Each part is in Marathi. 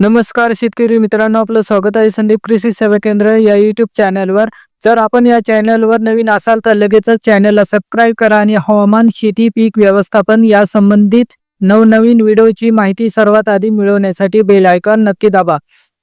नमस्कार शेतकरी मित्रांनो आपलं स्वागत आहे संदीप कृषी सेवा केंद्र या युट्यूब चॅनलवर जर आपण या चॅनलवर नवीन असाल तर लगेचच चॅनलला सबस्क्राईब करा आणि हवामान शेती पीक व्यवस्थापन या संबंधित नवनवीन व्हिडिओची माहिती सर्वात आधी मिळवण्यासाठी बेल आयकॉन नक्की दाबा.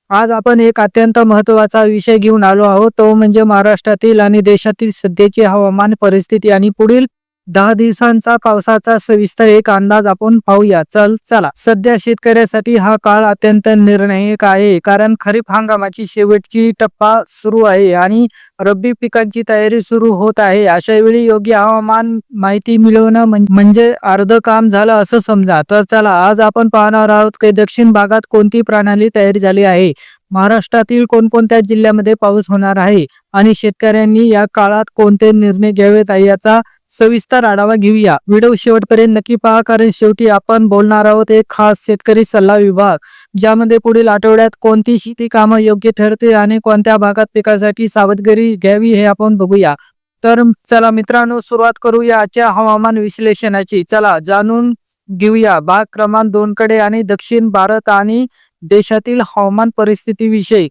आज आपण एक अत्यंत महत्त्वाचा विषय घेऊन आलो आहोत. तो म्हणजे महाराष्ट्रातील आणि देशातील सध्याची हवामान परिस्थिती. आणि पुढील दहा दिवसांचा पावसाचा सविस्तर एक अंदाज आपण पाहूया. चल चला. सध्या शेतकऱ्यासाठी हा काळ अत्यंत निर्णायक आहे कारण खरीप हंगामाची शेवटची टप्पा सुरू आहे आणि रब्बी पिकांची तयारी सुरू होत आहे. अशा वेळी योग्य हवामान माहिती मिळवणं म्हणजे अर्ध काम झालं असं समजा. तर चला आज आपण पाहणार आहोत की दक्षिण भागात कोणती प्रणाली तयारी झाली आहे. महाराष्ट्रातील कोणकोणत्या जिल्ह्यामध्ये पाऊस होणार आहे आणि शेतकऱ्यांनी या काळात कोणते निर्णय घ्यावेत याचा सविस्तर आढावा घेऊया. व्हिडिओ शेवटपर्यंत नक्की पहा कारण शेवटी आपण बोलणार आहोत एक खास शेतकरी सल्ला विभाग ज्यामध्ये पुढील आठवड्यात कोणती शेती कामं योग्य ठरते आणि कोणत्या भागात पिकासाठी सावधगिरी घ्यावी हे आपण बघूया. तर चला मित्रांनो सुरुवात करूया आजच्या हवामान विश्लेषणाची. चला जाणून घेऊया. भाग क्रमांक दोन कडे आणि दक्षिण भारत आणि देशातील हवामान परिस्थितीविषयी.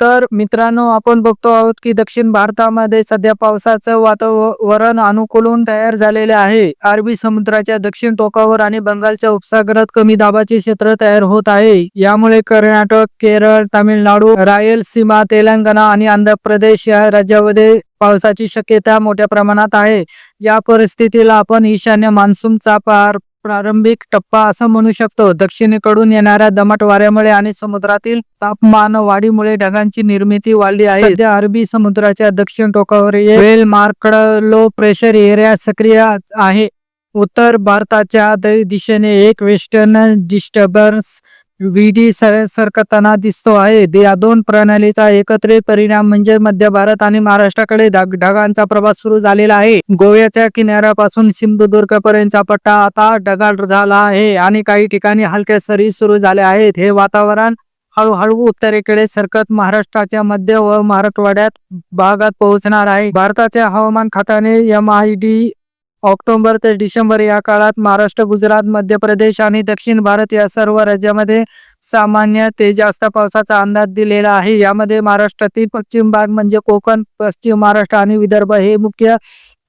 तर मित्रांनो आपण बघतो आहोत की दक्षिण भारतामध्ये सध्या पावसाचं वातावरण अनुकूलून तयार झालेले आहे. अरबी समुद्राच्या दक्षिण टोकावर आणि बंगालच्या उपसागरात कमी दाबाचे क्षेत्र तयार होत आहे. यामुळे कर्नाटक केरळ तामिळनाडू रायलसीमा तेलंगणा आणि आंध्र प्रदेश या राज्यामध्ये पावसाची शक्यता मोठ्या प्रमाणात आहे. या परिस्थितीला आपण ईशान्य मान्सूनचा पार प्रारंभिक टप्पा असं म्हणू शकतो. दक्षिणेकडून येणाऱ्या दमट वाऱ्यामुळे आणि समुद्रातील तापमान वाढीमुळे ढगांची निर्मिती वाढली आहे. सध्या अरबी समुद्राच्या दक्षिण टोकावर well marked low pressure area सक्रिय आहे. उत्तर भारताच्या दिशेने एक वेस्टर्न डिस्टर्बन्स व्हीडी सर सरकताना दिसतो आहे. या दोन प्रणालीचा एकत्रित परिणाम म्हणजे मध्य भारत आणि महाराष्ट्राकडे ढग- ढगांचा प्रवास सुरू झालेला आहे. गोव्याच्या किनाऱ्यापासून सिंधुदुर्ग पर्यंतचा पट्टा आता ढगाळ झाला आहे आणि काही ठिकाणी हलक्या सरी सुरू झाल्या आहेत. हे वातावरण हळूहळू उत्तरेकडे सरकत महाराष्ट्राच्या मध्य व मराठवाड्यात भागात पोहोचणार आहे. भारताच्या हवामान खात्याने एम आय डी ऑक्टोबर ते डिसेंबर या काळात महाराष्ट्र गुजरात मध्य प्रदेश आणि दक्षिण भारत या सर्व राज्यामध्ये सामान्य ते जास्त पावसाचा अंदाज दिलेला आहे. यामध्ये महाराष्ट्रातील पश्चिम भाग म्हणजे कोकण पश्चिम महाराष्ट्र आणि विदर्भ हे मुख्य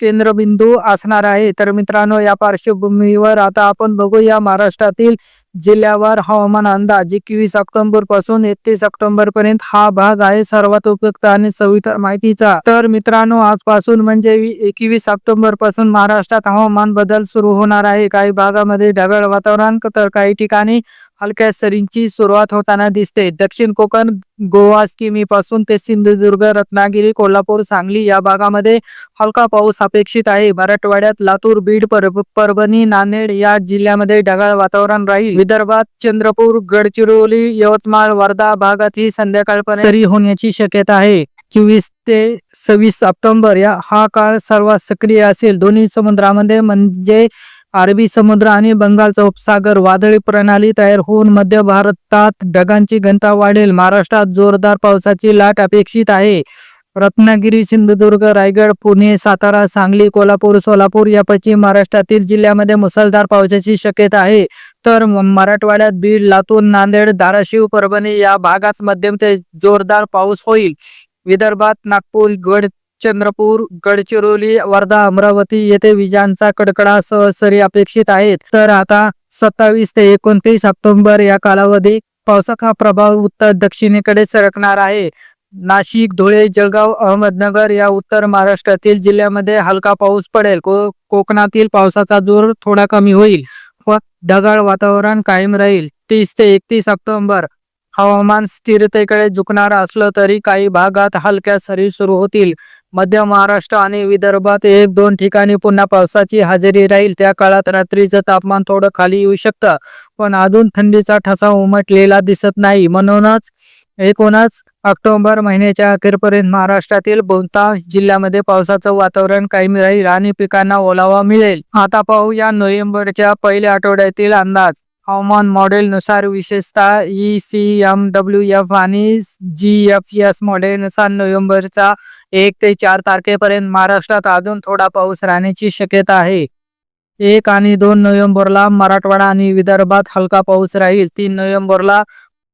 केंद्रबिंदू असणार आहे. तर मित्रांनो या पार्श्वभूमीवर आता आपण बघूया महाराष्ट्रातील जिल्ह्यावर हवामान अंदाज एकवीस ऑक्टोबरपासून एकतीस ऑक्टोबर पर्यंत हा भाग आहे सर्वात उपयुक्त आणि सविस्तर माहितीचा. तर मित्रांनो आजपासून म्हणजे एकवीस ऑक्टोबरपासून महाराष्ट्रात हवामान बदल सुरू होणार आहे. काही भागामध्ये ढगाळ वातावरण तर काही ठिकाणी हलक्या सरींची सुरुवात होताना दिसते. दक्षिण कोकण गोवा स्किमी पासून ते सिंधुदुर्ग रत्नागिरी कोल्हापूर सांगली या भागामध्ये हलका पाऊस अपेक्षित आहे. मराठवाड्यात लातूर बीड परभणी नांदेड या जिल्ह्यामध्ये ढगाळ वातावरण राहील. विदर्भात चंद्रपूर गडचिरोली यवतमाळ वर्धा भागात ही संध्याकाळपर्यंत सरी होण्याची शक्यता आहे. चोवीस ते सव्वीस ऑक्टोबर या हा काळ सर्वात सक्रिय असेल. दोन्ही समुद्रामध्ये म्हणजे अरबी समुद्र आणि बंगालचा उपसागर वादळी प्रणाली तयार होऊन मध्य भारतात ढगांची घनता वाढेल. महाराष्ट्रात जोरदार पावसाची लाट अपेक्षित आहे. रत्नागिरी सिंधुदुर्ग रायगड पुणे सातारा सांगली कोल्हापूर सोलापूर या पश्चिम महाराष्ट्रातील जिल्ह्यामध्ये मुसळधार पावसाची शक्यता आहे. तर मराठवाड्यात बीड लातूर नांदेड धाराशिव परभणी या भागात मध्यम ते जोरदार पाऊस होईल. विदर्भात नागपूर गड चंद्रपूर गडचिरोली वर्धा अमरावती येथे विजांचा कडकडासह सरी अपेक्षित आहेत तर आता सत्तावीस ते एकोणतीस ऑक्टोबर या कालावधी पावसाचा प्रभाव उत्तर दक्षिणेकडे सरकणार आहे. नाशिक धुळे जळगाव अहमदनगर या उत्तर महाराष्ट्रातील जिल्ह्यामध्ये हलका पाऊस पडेल. को कोकणातील पावसाचा जोर थोडा कमी होईल. व ढगाळ वातावरण कायम राहील. तीस ते एकतीस ऑक्टोबर हवामान स्थिरतेकडे झुकणार असलं तरी काही भागात हलक्या सरी सुरू होतील. मध्य महाराष्ट्र आणि विदर्भात एक दोन ठिकाणी पुन्हा पावसाची हजेरी राहील. त्या काळात रात्रीचं तापमान थोडं खाली येऊ शकतं. पण अजून थंडीचा ठसा उमटलेला दिसत नाही. म्हणूनच एकूणच ऑक्टोबर महिन्याच्या अखेरपर्यंत महाराष्ट्रातील बहुतांश जिल्ह्यामध्ये पावसाचं वातावरण कायमी राहील आणि पिकांना ओलावा मिळेल. आता पाहूया नोव्हेंबरच्या पहिल्या आठवड्यातील अंदाज. हवामान मॉडेलनुसार विशेषतः E C M W F आणि जी एफ एस मॉडेलनुसार नोव्हेंबरचा एक ते चार तारखेपर्यंत महाराष्ट्रात अजून थोडा पाऊस राहण्याची शक्यता आहे. एक आणि दोन नोव्हेंबरला मराठवाडा आणि विदर्भात हलका पाऊस राहील. तीन नोव्हेंबरला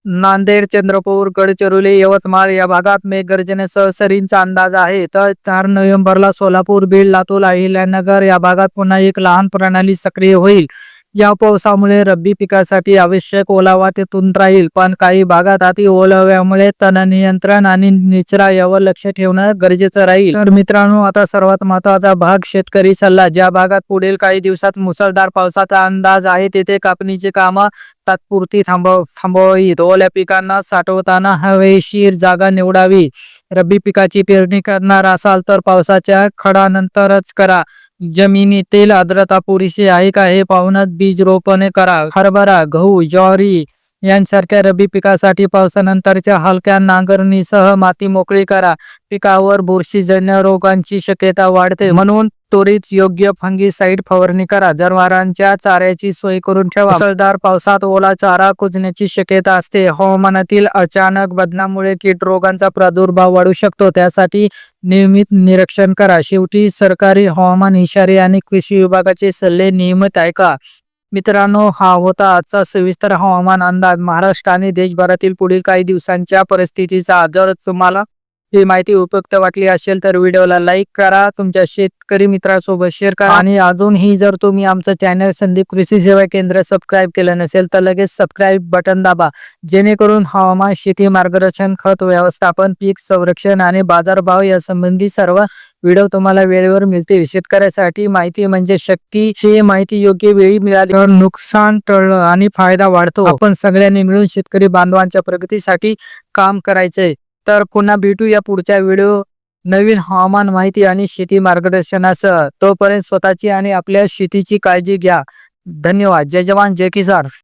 नांदेड चंद्रपूर गडचिरोली यवतमाळ या भागात मेघगर्जनेसह सरींचा अंदाज आहे. तर चार नोव्हेंबरला सोलापूर बीड लातूर अहिल्यानगर या भागात पुन्हा एक लहान प्रणाली सक्रिय होईल. या पावसामुळे रब्बी पिकासाठी आवश्यक ओलावा तिथून राहील पण काही भागात अति ओलाव्यामुळे तण नियंत्रण आणि निचरा यावर लक्ष ठेवणं गरजेचं राहील. तर मित्रांनो आता सर्वात महत्त्वाचा भाग शेतकरी सल्ला. ज्या भागात पुढील काही दिवसात मुसळधार पावसाचा अंदाज आहे तेथे कापणीचे कामं तात्पुरती थांबव थांबवावीत. ओल्या पिकांना साठवताना हवेशीर जागा निवडावी. रब्बी पिकाची पेरणी करणार असाल तर पावसाच्या खडानंतरच करा. जमिनीतील आर्द्रता पुरेशी आहे का हे पाहूनच बीज रोपणे करा. हरभरा गहू ज्वारी यांसारख्या रब्बी पिकासाठी पावसानंतरच्या हलक्या नांगरणीसह माती मोकळी करा. पिकावर बुरशीजन्य रोगांची शक्यता वाढते. म्हणून त्वरित योग्य फंगीसाईड फवारणी करा. जनावरांच्या चाऱ्याची सोय करून ठेवा. मुसळधार पावसात ओला चारा कुजण्याची शक्यता असते. हवामानातील अचानक बदलामुळे कीट रोगांचा प्रादुर्भाव वाढू शकतो. त्यासाठी नियमित निरीक्षण करा. शेवटी सरकारी हवामान इशारे आणि कृषी विभागाचे सल्ले नियमित ऐका. मित्रांनो हा होता आजचा सविस्तर हवामान अंदाज. महाराष्ट्र आणि देशभरातील पुढील काही दिवसांच्या परिस्थितीचा जर तुम्हाला ही माहिती उपयुक्त वाटली असेल तर व्हिडिओला लाईक करा तुमच्या शेतकरी मित्रासोबत शेअर करा आणि अजूनही जर तुम्ही आमचं चॅनल संदीप कृषी सेवा केंद्र सबस्क्राईब केलं नसेल तर लगेच सबस्क्राईब बटन दाबा जेणेकरून हवामान शेती मार्गदर्शन खत व्यवस्थापन पीक संरक्षण आणि बाजारभाव या संबंधी सर्व व्हिडिओ तुम्हाला वेळेवर मिळतील. शेतकऱ्यासाठी माहिती म्हणजे शक्ती ही माहिती योग्य वेळी मिळाली तर नुकसान टळलं आणि फायदा वाढतो. आपण सगळ्यांनी मिळून शेतकरी बांधवांच्या प्रगतीसाठी काम करायचंय. तर पुन्हा भेटू या पुढच्या व्हिडिओ. नवीन हवामान माहिती आणि शेती मार्गदर्शनासह. तोपर्यंत स्वतःची आणि आपल्या शेतीची काळजी घ्या. धन्यवाद. जय जवान. जय किसान.